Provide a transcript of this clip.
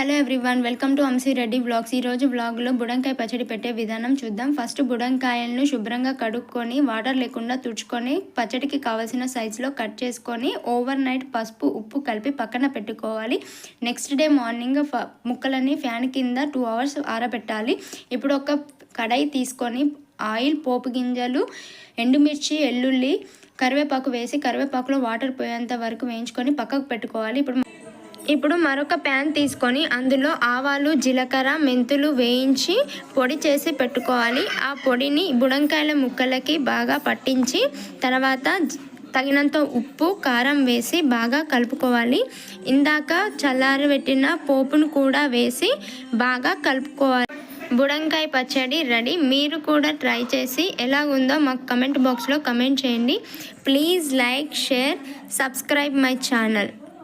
Hello everyone welcome to Amshi Reddy blogs ఈరోజు బ్లాగ్లో బుడంకాయ పచ్చడి పెట్టే విధానం చూద్దాం. ఫస్ట్ బుడంకాయలను శుభ్రంగా కడుక్కొని వాటర్ లేకుండా తుడుచుకొని పచ్చడికి కావాల్సిన సైజులో కట్ చేసుకొని ఓవర్ నైట్ పసుపు ఉప్పు కలిపి పక్కన పెట్టుకోవాలి. నెక్స్ట్ డే మార్నింగ్ ఫ- ముక్కలని ఫ్యాన్ కింద టూ అవర్స్ ఆరబెట్టాలి. ఇప్పుడు ఒక కడాయి తీసుకొని ఆయిల్ పోపు గింజలు ఎండుమిర్చి ఎల్లుల్లి కరివేపాకు వేసి కరివేపాకులో వాటర్ పోయేంత వరకు వేయించుకొని పక్కకు పెట్టుకోవాలి. ఇప్పుడు ఇప్పుడు మరొక ప్యాన్ తీసుకొని అందులో ఆవాలు జీలకర్ర మెంతులు వేయించి పొడి చేసి పెట్టుకోవాలి. ఆ పొడిని బుడంకాయల ముక్కలకి బాగా పట్టించి తర్వాత తగినంత ఉప్పు కారం వేసి బాగా కలుపుకోవాలి. ఇందాక చల్లారబెట్టిన పోపును కూడా వేసి బాగా కలుపుకోవాలి. బుడంకాయ పచ్చడి రెడీ. మీరు కూడా ట్రై చేసి ఎలా ఉందో మాకు కమెంట్ బాక్స్లో కమెంట్ చేయండి. Please like share subscribe my channel.